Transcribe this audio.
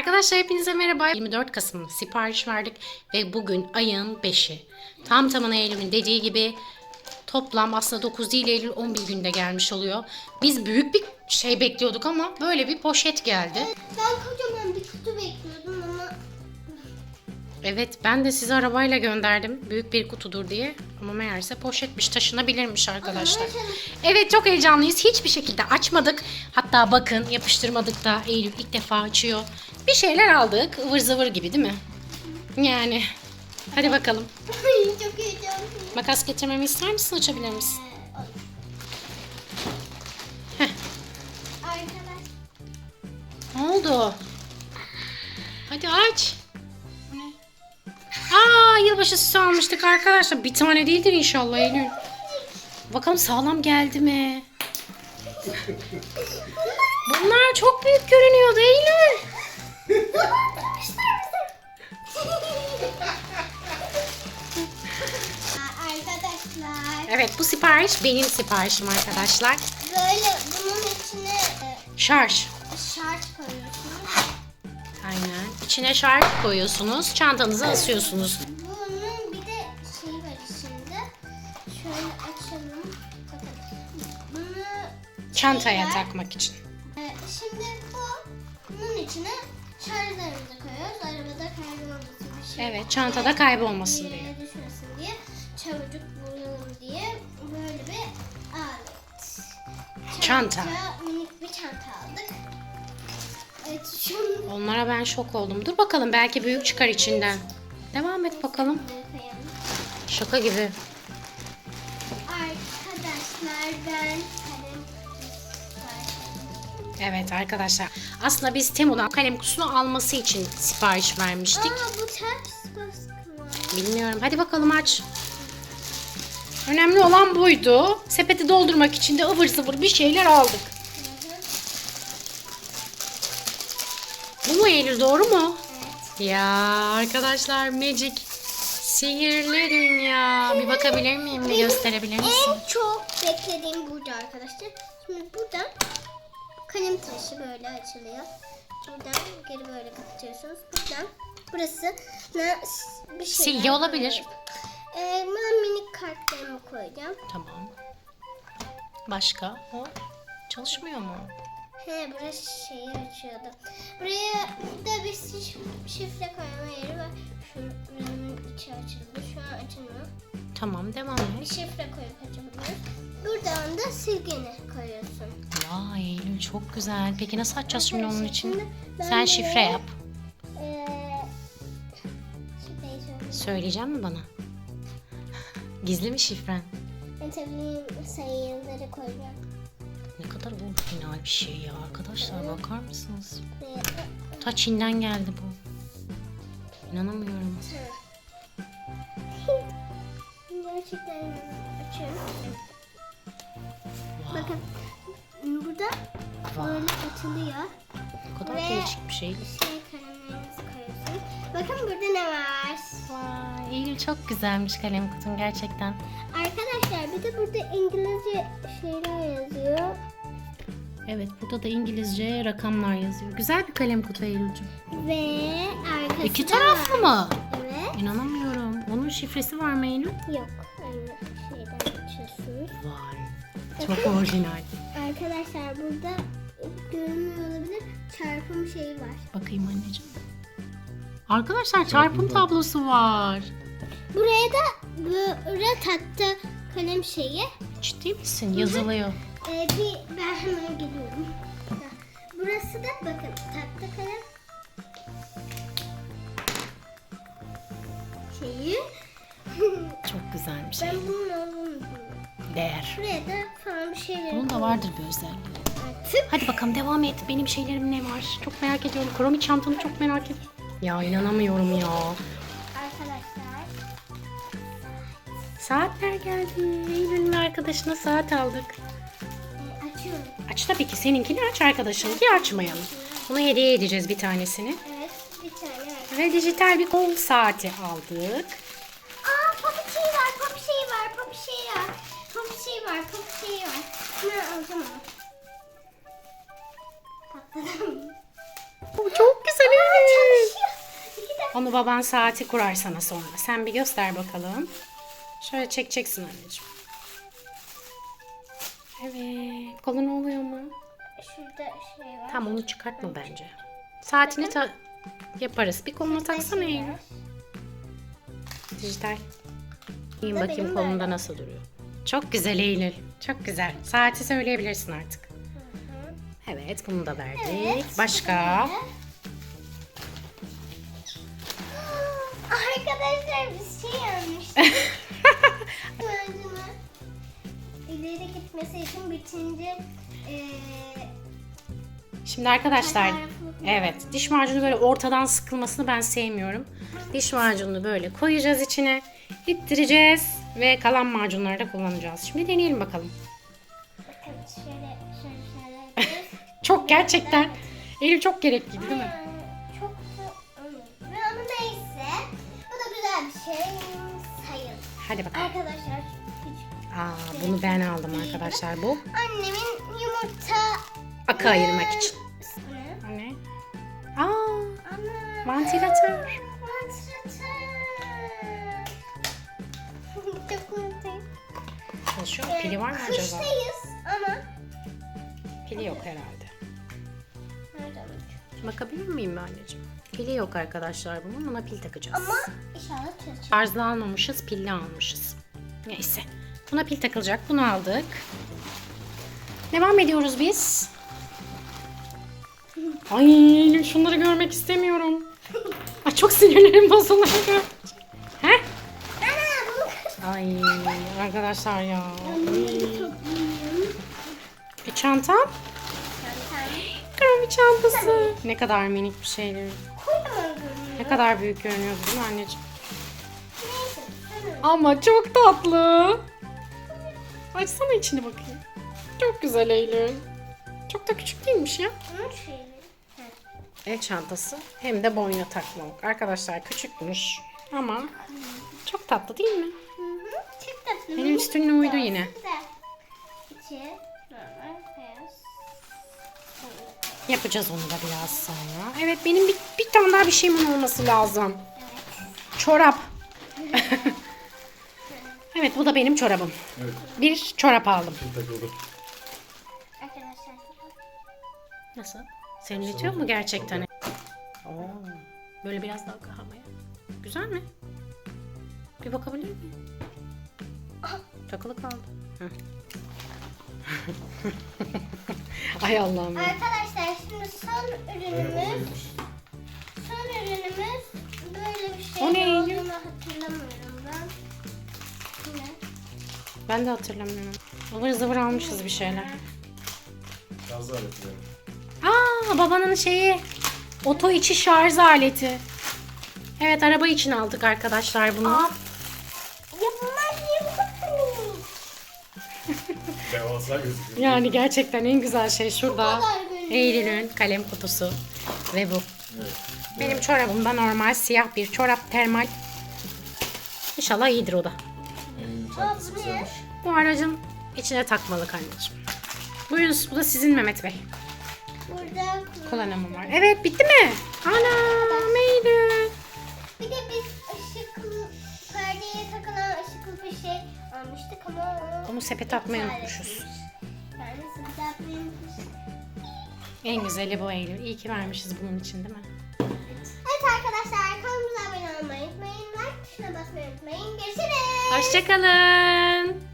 Arkadaşlar hepinize merhaba. 24 Kasım sipariş verdik ve bugün ayın 5'i. Tam tamına Eylül'ün dediği gibi toplam aslında 9 değil Eylül 11 günde gelmiş oluyor. Biz büyük bir şey bekliyorduk ama böyle bir poşet geldi. Ben kocaman bir kutu bekliyordum ama Evet ben de sizi arabayla gönderdim. Büyük bir kutudur diye. Ama meğerse poşetmiş taşınabilirmiş arkadaşlar. Evet çok heyecanlıyız. Hiçbir şekilde açmadık. Hatta bakın yapıştırmadık da Eylül ilk defa açıyor. Bir şeyler aldık. ıvır zıvır gibi değil mi? Yani. Hadi bakalım. çok heyecanlıyım. Makas getirmemi ister misin? Açabilir misin? Ee, Heh. Arkadaş Ne oldu? Hadi aç. Aa yılbaşı süsü almıştık arkadaşlar. Bir tane değildir inşallah Eylül. Bakalım sağlam geldi mi? Bunlar çok büyük görünüyordu Eylül. Arkadaşlar Evet bu sipariş benim siparişim arkadaşlar. böyle bunun içine e, Şarj. şart koyuyorsunuz. Aynen. İçine şarj koyuyorsunuz. Çantanıza asıyorsunuz. Bunun bir de şey var içinde. Şöyle açalım. Bakın. Bunu Çantaya şeyler- takmak için. e, şimdi bu bunun içine şarjlarımızı koyuyoruz. Arabada kaybolmasın bir şey. Evet çantada kaybolmasın diye. yere düşmesin diye. Çabucak bulalım diye böyle bir alet. Çanta. Minik bir çanta aldık. Evet şunu Onlara ben şok oldum. Dur bakalım belki büyük çıkar içinden. Devam et bakalım. Şaka gibi. Arkadaşlar ben Evet arkadaşlar. Aslında biz Temu'dan kalem kutusunu alması için sipariş vermiştik. Aa bu ters baskı. Bilmiyorum. Hadi bakalım aç. Önemli olan buydu. Sepeti doldurmak için de ıvır zıvır bir şeyler aldık. Bu mu Eylül doğru mu? Evet. Ya arkadaşlar Magic sihirli dünya. Bir bakabilir miyim? Bir gösterebilir misin? En çok beklediğim burada arkadaşlar. Şimdi buradan kalem taşı böyle açılıyor. Buradan geri böyle kapatıyorsunuz. Buradan burası ne bir şey. Silgi olabilir. Ee, ben minik kartlarımı koyacağım. Tamam. Başka? O çalışmıyor mu? He burası şeyi açıyordu. Buraya da bir şif- şifre koyma yeri var. Şuranın içi açıldı. Şu an açılmıyor. Tamam devam Bir et. şifre koyup açabiliyoruz. Buradan da silgini koyuyorsun. Vay çok güzel. Peki nasıl açacağız şimdi onun için? Sen şifre yap. Söyleyeyim. Söyleyecek mi bana? Gizli mi şifren? Ben tabii sayıları koyacağım. Ne kadar orijinal bir şey ya arkadaşlar bakar mısınız? Ta Çin'den geldi bu. İnanamıyorum. gerçekten açıyorum. Vay, Bakın böyle açılıyor. ne kadar Ve- değişik bir şey. Şey kalemlerinizi koyuyorsunuz. Bakın burada ne var? Vay Eylül çok güzelmiş kalem kutun gerçekten. Arkadaşlar bir de burada İngilizce şeyler yazıyor. Evet burada da İngilizce rakamlar yazıyor. Güzel bir kalem kutu Eylül'cüm. Ve arkasında İki taraflı mı? Evet. İnanamıyorum. Onun şifresi var mı Eylül? Yok. Aynı şeyden açıyorsunuz. Vay. Çok orijinal. Arkadaşlar burada görünmüyor olabilir. Çarpım şeyi var. Bakayım anneciğim. Arkadaşlar çarpım tablosu var. Buraya da böyle tahta kalem şeyi. Ciddi misin? Yazılıyor. Ee, bir ben hemen geliyorum. Burası da bakın tahta kalem şeyi. Çok güzelmiş. ben bunun olduğunu bilmiyorum. Değer. Buraya da falan bir şeyler Bunun da vardır bir özelliği. Hadi bakalım devam et. Benim şeylerim ne var? Çok merak ediyorum. Kromi çantanı çok merak ediyorum. Ya inanamıyorum ya. arkadaşlar Saatler geldi. Eylül'ün arkadaşına saat aldık. e, açıyorum. Aç tabii ki seninkini aç arkadaşınki açmayalım. Ona hediye edeceğiz bir tanesini. Evet bir tane. Ve dijital bir kol saati aldık. Aa pop şey var, pop şey var, pop şey var. Pop şey var, pop şey var. Ben alacağım. Bu çok güzel de Onu baban saati kurar sana sonra. Sen bir göster bakalım. Şöyle çekeceksin anneciğim. Evet. Kolun oluyor mu? şurada şey var. Tam onu çıkartma bence. Saatini ta- yaparız. Bir koluna taksana Eylül. Dijital. İyi bakayım kolunda nasıl duruyor. Çok güzel Eylül. Çok güzel. Saati söyleyebilirsin artık. Evet bunu da verdik. Evet, Başka? Arkadaşlar biz şey. Malzeme ileri gitmesi için bitince eee Şimdi arkadaşlar evet diş macunu böyle ortadan sıkılmasını ben sevmiyorum. Diş macununu böyle koyacağız içine. ittireceğiz ve kalan macunları da kullanacağız. Şimdi deneyelim bakalım. bakın şöyle şöyle şöyle. Çok gerçekten Eylül çok gerekli değil mi? Yani çok da Ve ama neyse. Bu da güzel bir şey sayılır. Hadi bakalım. Arkadaşlar küçük. Aa, bunu ben aldım arkadaşlar bu. Annemin yumurta Akı ayırmak için. Ne? O ne? Aa, Ana. vantilatör. Vantilatör. Çok mutluyum. Çalışıyor mu? Pili var mı acaba? Kıştayız ama. Pili yok herhalde. Bakabilir miyim ben anneciğim? Pili yok arkadaşlar bunun ama pil takacağız. Ama inşallah çalışır. Şarjlı almamışız, pilli almışız. Neyse. Buna pil takılacak. Bunu aldık. Devam ediyoruz biz. Ay şunları görmek istemiyorum. Ay çok sinirlerim bozuldu. He? Ay arkadaşlar ya. Ay. Bir çantam. Çantası. Ne kadar minik bir görünüyor. Ne kadar büyük görünüyordu değil mi anneciğim? Ama çok tatlı. Açsana içini bakayım. Çok güzel Eylül. Çok da küçük değilmiş ya. El çantası hem de boyuna takmalık. Arkadaşlar küçükmüş ama çok tatlı değil mi? Hı hı. Çok tatlı. Benim üstüne uydu yine. İçi Yapacağız onu da biraz sonra. Evet benim bir, bir tane daha bir şeyimin olması lazım. Evet. Çorap. evet bu da benim çorabım. Evet, Bir çorap aldım. takıldı. Arkadaşlar. Nasıl? Serinletiyor mu gerçekten? Oo, böyle biraz daha kahveye. Güzel mi? Bir bakabilir miyim? Takılı kaldı. Ay Allah'ım ya. Arkadaşlar şimdi son ürünümüz. Son ürünümüz böyle bir şey O ne? olduğunu hatırlamıyorum ben. Ne? Ben de hatırlamıyorum. Ivır zıvır almışız bir şeyler. Şarj aleti yani. Aa babanın şeyi. Oto içi şarj aleti. Evet araba için aldık arkadaşlar bunu. Ya Devasa gözüküyor. Yani gerçekten en güzel şey şurada. Eylül'ün kalem kutusu. Ve bu. Evet. Benim çorabım da normal siyah bir çorap termal. İnşallah iyidir o da. Bu aracın içine takmalık anneciğim. Buyurun bu da sizin Mehmet Bey. Burada Kullanımı var. Evet bitti mi? Ana bir şey almıştık ama o Onu sepete atmayı unutmuşuz. Yani sepete atmayı unutmuşuz. En güzeli bu Eylül. İyi ki vermişiz bunun için değil mi? Evet arkadaşlar kanalımıza abone olmayı unutmayın. Like tuşuna basmayı unutmayın. Görüşürüz. Hoşçakalın.